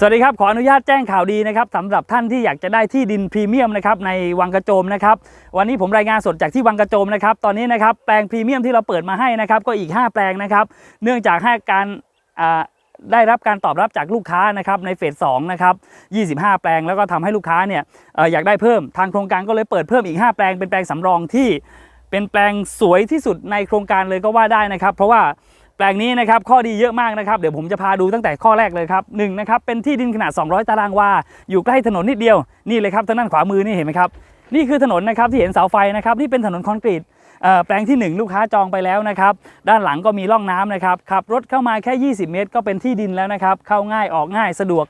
สวัสดีครับ ขออนุญาตแจ้งข่าวดีนะครับสำหรับท่านที่อยากจะได้ที่ดินพรีเมียมนะครับในวังกระโจมนะครับวันนี้ผมรายงานสดจากที่วังกระโจมนะครับตอนนี้นะครับแปลงพรีเมียมที่เราเปิดมาให้นะครับก็อีก 5 แปลงนะครับ เนื่องจากให้การได้รับการตอบรับจากลูกค้านะครับในเฟส2นะครับ25 แปลงแล้วก็ทำให้ลูกค้าเนี่ยออยากได้เพิ่มทางโครงการก็เลยเปิดเพิ่มอีก 5 แปลงเป็นแปลงสำรองที่เป็นแปลงสวยที่สุดในโครงการเลยก็ว่าได้นะครับ เพราะว่า แปลงนี้นะครับข้อดีเยอะมากนะครับเดี๋ยวผมจะพาดูตั้งแต่ข้อแรกเลยครับหนึ่งนะครับเป็นที่ดินขนาด 200 ตารางวาอยู่ใกล้ถนนนิดเดียวนี่เลยครับทางด้านขวามือนี่เห็นไหมครับนี่คือถนนนะครับที่เห็นเสาไฟนะครับนี่เป็นถนนคอนกรีตแปลงที่ 1 ลูกค้าจองไปแล้วนะครับ ด้านหลังก็มีร่องน้ำนะครับ ขับรถเข้ามาแค่ 20 เมตร ก็เป็นที่ดินแล้วนะครับ เข้าง่ายออกง่ายสะดวก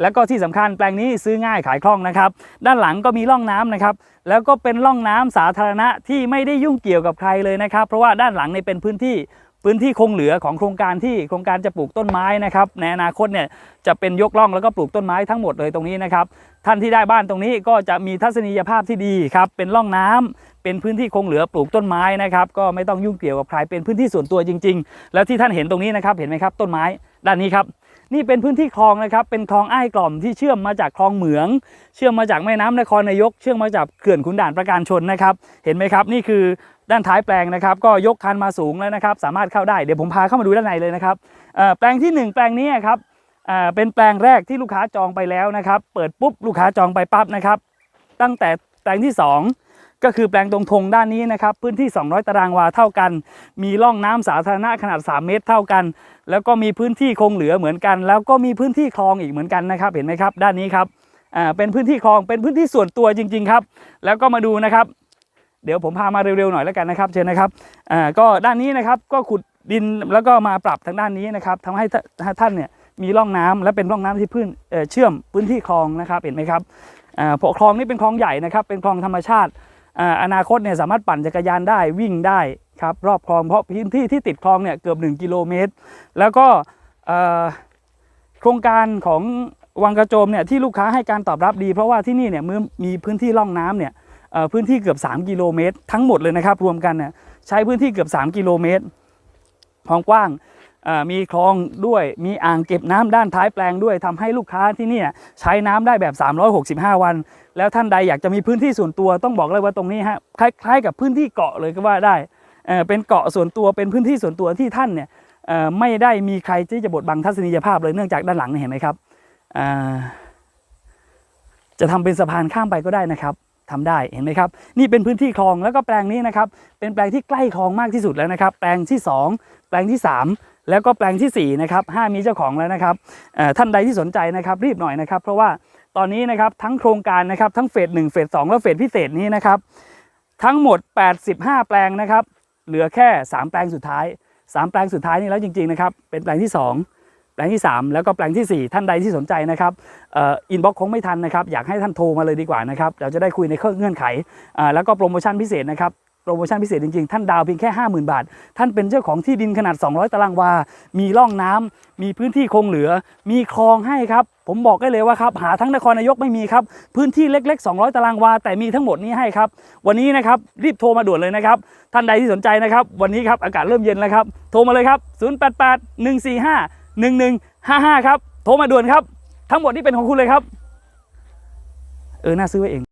แล้วก็ที่สำคัญแปลงนี้ซื้อง่ายขายคล่องนะครับ ด้านหลังก็มีร่องน้ำนะครับ แล้วก็เป็นร่องน้ำสาธารณะที่ไม่ได้ยุ่งเกี่ยวกับใครเลยนะครับ เพราะว่าด้านหลังเนี่ยเป็นพื้นที่ พื้นที่คงเหลือของโครงการที่โครงการจะปลูกต้นไม้นะครับในอนาคตเนี่ยจะเป็นยกร่องแล้วก็ปลูกต้นไม้ทั้งหมดเลยตรงนี้นะครับท่านที่ได้บ้านตรงนี้ก็จะมีทัศนียภาพที่ดีครับเป็นร่องน้ำเป็นพื้นที่คงเหลือปลูกต้นไม้นะครับก็ไม่ต้องยุ่งเกี่ยวกับใครเป็นพื้นที่ส่วนตัวจริง ๆ แล้วที่ท่านเห็นตรงนี้นะครับเห็นไหมครับต้นไม้ด้านนี้ครับนี่เป็นพื้นที่คลองนะครับเป็นคลองอ้ายกล่อมที่เชื่อมมาจากคลองเหมือง เชื่อมมาจากแม่น้ำนครนายก เชื่อมมาจากเขื่อนขุนด่านประการชนนะครับ เห็นไหมครับ นี่คือ ด้านท้ายแปลงนะครับ ก็ยกคันมาสูงแล้วนะครับ สามารถเข้าได้เดี๋ยวผมพาเข้ามาดูด้านในเลยนะครับแปลงที่ 1 แปลงนี้ครับเป็นแปลงแรกที่ลูกค้าจองไปแล้วนะครับ เปิดปุ๊บลูกค้าจองไปปั๊บนะครับ ตั้งแต่แปลงที่ 2 ก็คือแปลงตรงทงด้านนี้นะครับ พื้นที่ 200 ตารางวาเท่ากัน มีร่องน้ำสาธารณะขนาด 3 เมตรเท่ากัน แล้วก็มีพื้นที่คงเหลือเหมือนกัน แล้วก็มีพื้นที่คลองอีกเหมือนกันนะครับ เห็นไหมครับ ด้านนี้ครับเป็นพื้นที่คลองเป็นพื้นที่ส่วนตัวจริง ๆ ครับ แล้วก็มาดูนะครับ เดี๋ยวผมพามาเร็วๆหน่อยแล้วกันนะครับ เชิญนะครับอ่าก็ด้านนี้นะครับก็ขุดดินแล้วก็มาปรับทางด้านนี้นะครับทำให้ท่านเนี่ยมีร่องน้ำและเป็นร่องน้ำที่พื้นเเชื่อมพื้นที่คลองนะครับเห็นไหมครับอ่าเพคลองนี้เป็นคลองใหญ่นะครับเป็นคลองธรรมชาติอ่าอนาคตเนี่ยสามารถปั่นจักรยานได้วิ่งได้ครับรอบคลองเพราะพื้นที่ที่ติดคลองเนี่ยเกือบ 1 กิโลเมตร แล้วก็อ่อโครงการของวังกระโจมเนี่ยที่ลูกค้าให้การตอบรับดี เพราะว่าที่นี่เนี่ยมือมีพื้นที่ร่องน้ำเนี่ย พื้นที่เกือบ 3 กิโลเมตร ทั้งหมดเลยนะครับรวมกันเนี่ยใช้พื้นที่เกือบ 3 กิโลเมตรความกว้างมีคลองด้วยมีอ่างเก็บน้ำด้านท้ายแปลงด้วยทำให้ลูกค้าที่นี่ใช้น้ำได้แบบ 365 วัน แล้วท่านใดอยากจะมีพื้นที่ส่วนตัวต้องบอกเลยว่าตรงนี้ฮะคล้ายๆ กับพื้นที่เกาะเลยก็ว่าได้เป็นเกาะส่วนตัวเป็นพื้นที่ส่วนตัวที่ท่านเนี่ยไม่ได้มีใครที่จะบดบังทัศนียภาพเลยเนื่องจากด้านหลังเนี่เห็นไหมครับจะทำเป็นสะพานข้ามไปก็ได้นะครับ ทำได้เห็นไหมครับ นี่เป็นพื้นที่คลองแล้วก็แปลงนี้นะครับ เป็นแปลงที่ใกล้คลองมากที่สุดแล้วนะครับ แปลงที่ 2 แปลงที่ 3 แล้วก็แปลงทีสี่4นะครับห้ามีเจ้าของแล้วนะครับท่านใดที่สนใจนะครับรีบหน่อยนะครับ เพราะว่าตอนนี้นะครับทั้งโครงการนะครับทั้งเฟส1เฟส2และเฟสพิเศษนี้นะครับ ทั้งหมด 85 แปลงนะครับ เหลือแค่ 3 แปลงสุดท้าย 3 แปลงสุดท้ายนี้แล้วจริงๆนะครับเป็นแปลงที่ 2 แปลงที่ 3 แล้วก็แปลงทีสี่ 4 ท่านใดที่สนใจนะครับอินบ็อกซ์คงไม่ทันนะครับอยากให้ท่านโทรมาเลยดีกว่านะครับเราจะได้คุยในเงื่อนไข แล้วก็โปรโมชั่นพิเศษนะครับโปรโมชั่นพิเศษจริงๆ ท่านดาวเพียงแค่ 50,000 บาท ท่านเป็นเจ้าของที่ดินขนาด 200 ตารางวา มีร่องน้ำมีพื้นที่คงเหลือ มีคลองให้ครับ ผมบอกได้เลยว่าครับ หาทั้งนครนายกไม่มีครับ พื้นที่เล็ก ๆ 200 ตารางวา แต่มีทั้งหมดนี้ให้ครับ วันนี้นะครับ รีบโทรมาด่วนเลยนะครับ ท่านใดที่สนใจนะครับ วันนี้ครับ อากาศเริ่มเย็นแล้วครับ โทรมาเลยครับ 088 145 1155 ครับ โทรมาด่วนครับ ทั้งหมดนี้เป็นของคุณเลยครับ เออ น่าซื้อไว้เอง